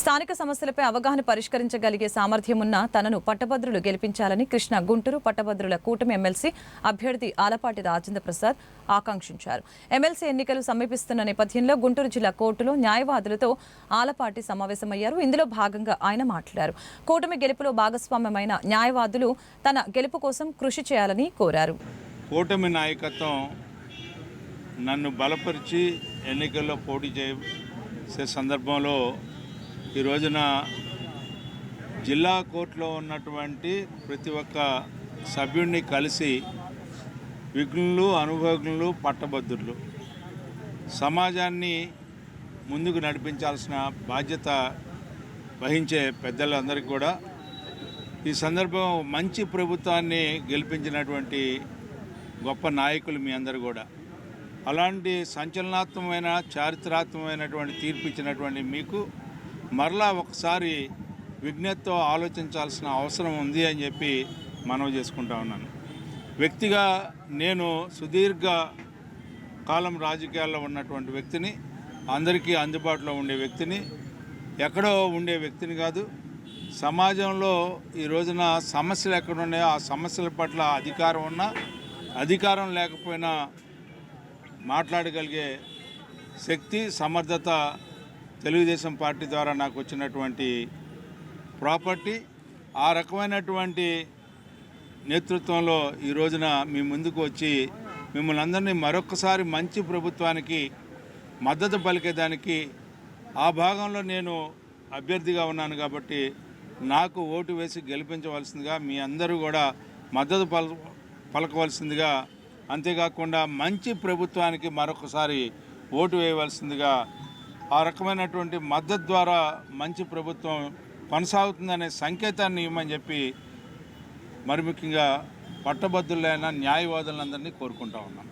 స్థానిక సమస్యలపై అవగాహన పరిష్కరించగలిగే సామర్థ్యం ఉన్న తనను పట్టభద్రులు గెలిపించాలని కృష్ణ గుంటూరు పట్టభద్రుల కూటమి ఎమ్మెల్సీ అభ్యర్థి ఆలపాటి రాజేంద్ర ప్రసాద్ ఆకాంక్షించారు. ఎమ్మెల్సీ ఎన్నికలు సమీపిస్తున్న నేపథ్యంలో గుంటూరు జిల్లా కోర్టులో న్యాయవాదులతో ఆలపాటి సమావేశమయ్యారు. ఇందులో భాగంగా ఆయన మాట్లాడారు. కూటమి గెలుపులో భాగస్వామ్యమైన న్యాయవాదులు తన గెలుపు కోసం కృషి చేయాలని కోరారు. కూటమి నాయకత్వం నన్ను బలపరిచి ఎన్నికల్లో పోటీ చేసే సందర్భంలో ఈ రోజున జిల్లా కోర్టులో ఉన్నటువంటి ప్రతి ఒక్క సభ్యుడిని కలిసి విఘ్నులు అనుభవజ్ఞులు పట్టభద్రులు సమాజాన్ని ముందుకు నడిపించాల్సిన బాధ్యత వహించే పెద్దలందరికీ కూడా ఈ సందర్భం మంచి ప్రభుత్వాన్ని గెలిపించినటువంటి గొప్ప నాయకులు మీ అందరు కూడా. అలాంటి సంచలనాత్మకమైన చారిత్రాత్మకమైనటువంటి తీర్పు ఇచ్చినటువంటి మీకు మరలా ఒకసారి విజ్ఞతతో ఆలోచించాల్సిన అవసరం ఉంది అని చెప్పి మనవి చేసుకుంటా ఉన్నాను. వ్యక్తిగా నేను సుదీర్ఘ కాలం రాజకీయాల్లో ఉన్నటువంటి వ్యక్తిని అందరికీ అందుబాటులో ఉండే వ్యక్తిని ఎక్కడో ఉండే వ్యక్తిని కాదు సమాజంలో ఈ రోజున సమస్యలు ఎక్కడ ఉన్నాయో ఆ సమస్యల పట్ల అధికారం ఉన్నా అధికారం లేకపోయినా మాట్లాడగలిగే శక్తి సమర్థత తెలుగుదేశం పార్టీ ద్వారా నాకు వచ్చినటువంటి ప్రాపర్టీ ఆ రకమైనటువంటి నేతృత్వంలో ఈ రోజున మీ ముందుకు వచ్చి మిమ్మల్ని అందరినీ మరొకసారి మంచి ప్రభుత్వానికి మద్దతు పలికేదానికి ఆ భాగంలో నేను అభ్యర్థిగా ఉన్నాను కాబట్టి నాకు ఓటు వేసి గెలిపించవలసిందిగా మీ అందరూ కూడా మద్దతు పల పలకవలసిందిగా అంతేకాకుండా మంచి ప్రభుత్వానికి మరొకసారి ఓటు వేయవలసిందిగా ఆ రకమైనటువంటి మద్దతు ద్వారా మంచి ప్రభుత్వం కొనసాగుతుందనే సంకేతాన్ని ఇవ్వమని చెప్పి మరి ముఖ్యంగా పట్టభద్రులైన న్యాయవాదులందరినీ కోరుకుంటా ఉన్నాం